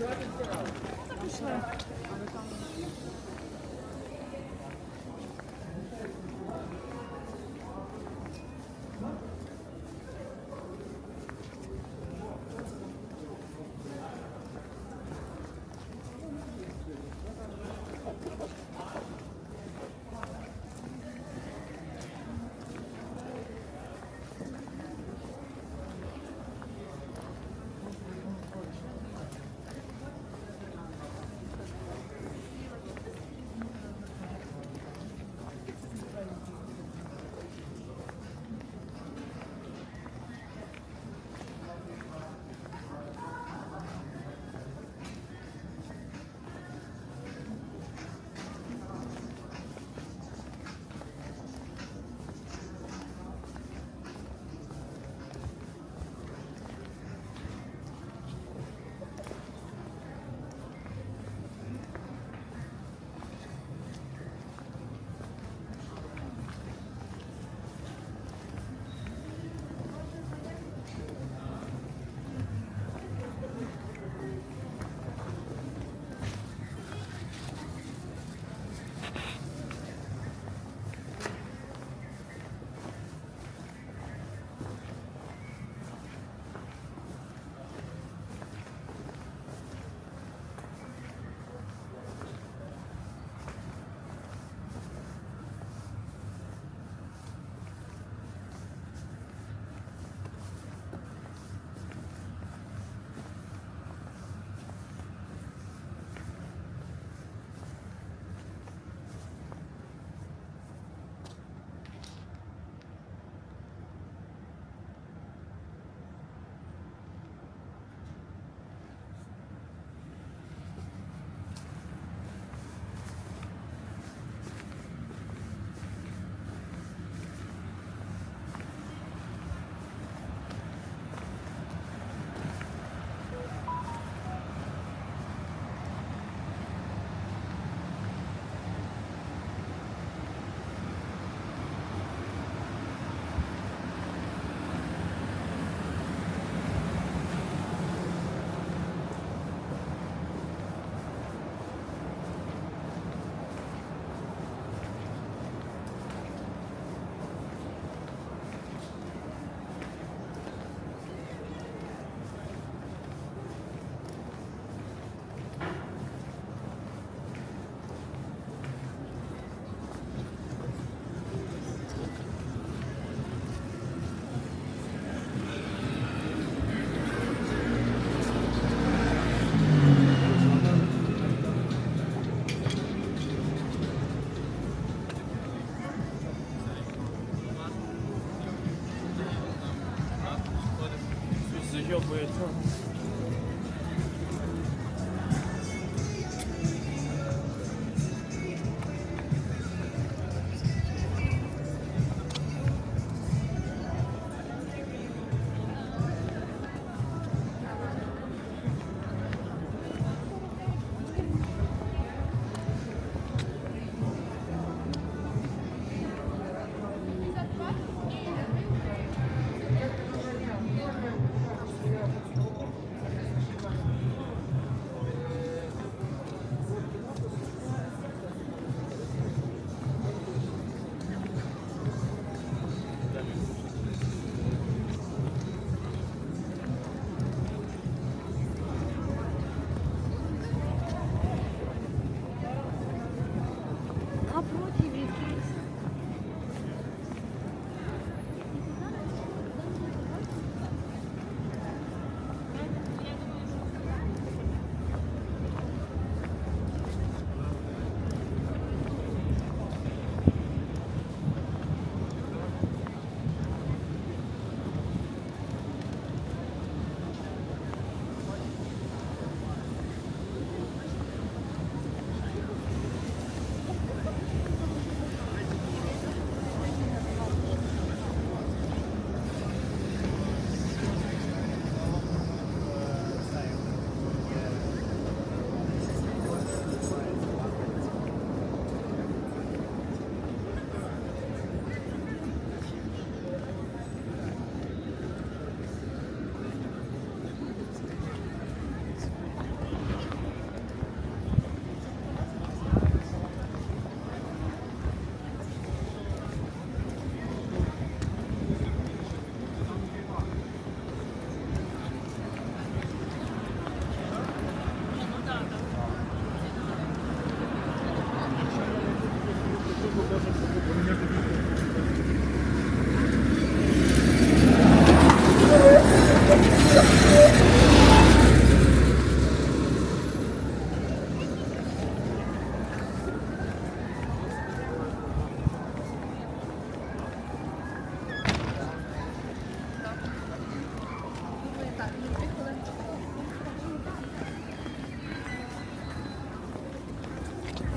Зайобується.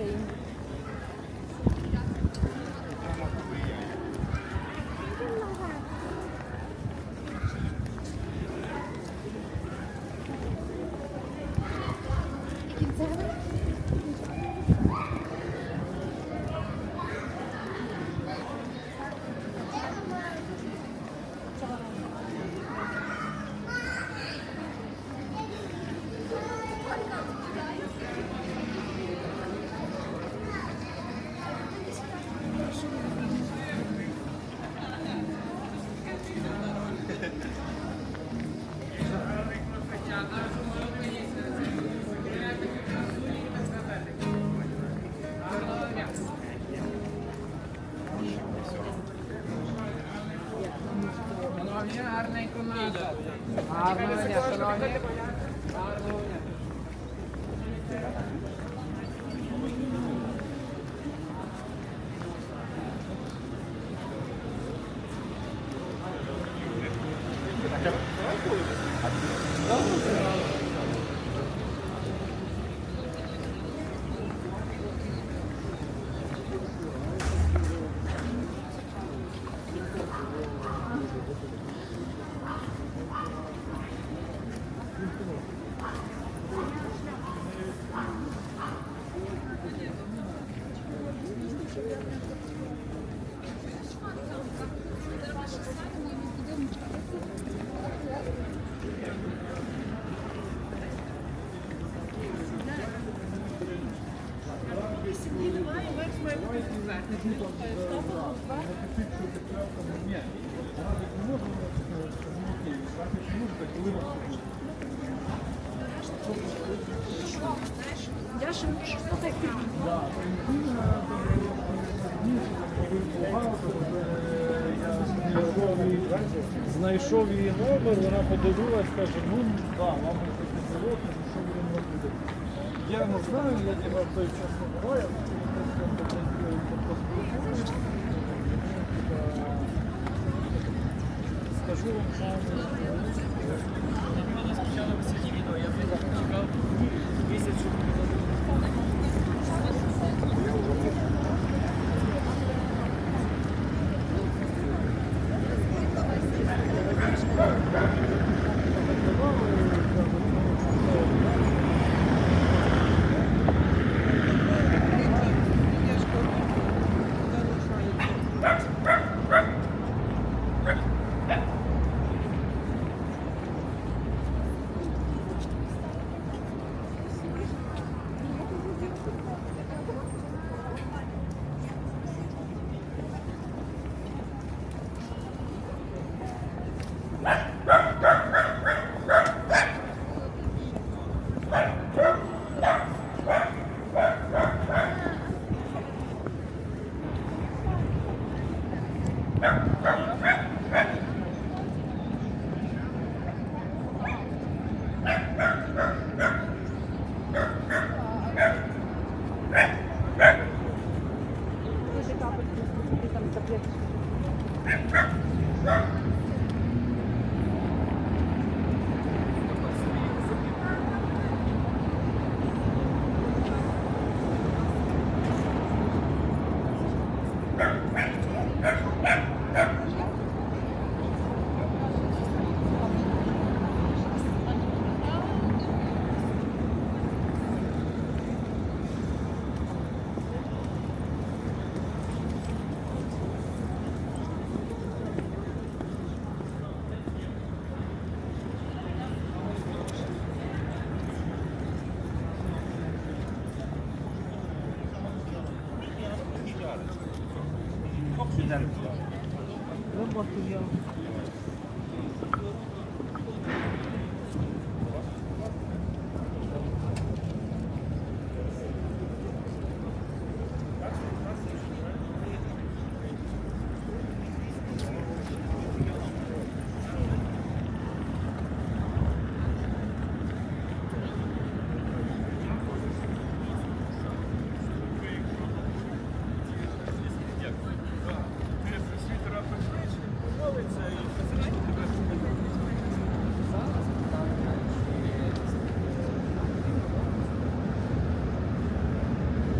Thank. Я ще можу слухати. Знайшов її номер, вона подивилась, каже, ну да, вам таке було, кажу, що будемо робити. Я не знаю, я тебе в той час не буваю, скажу вам, що Спочатку високі відео, я чекав Thank you.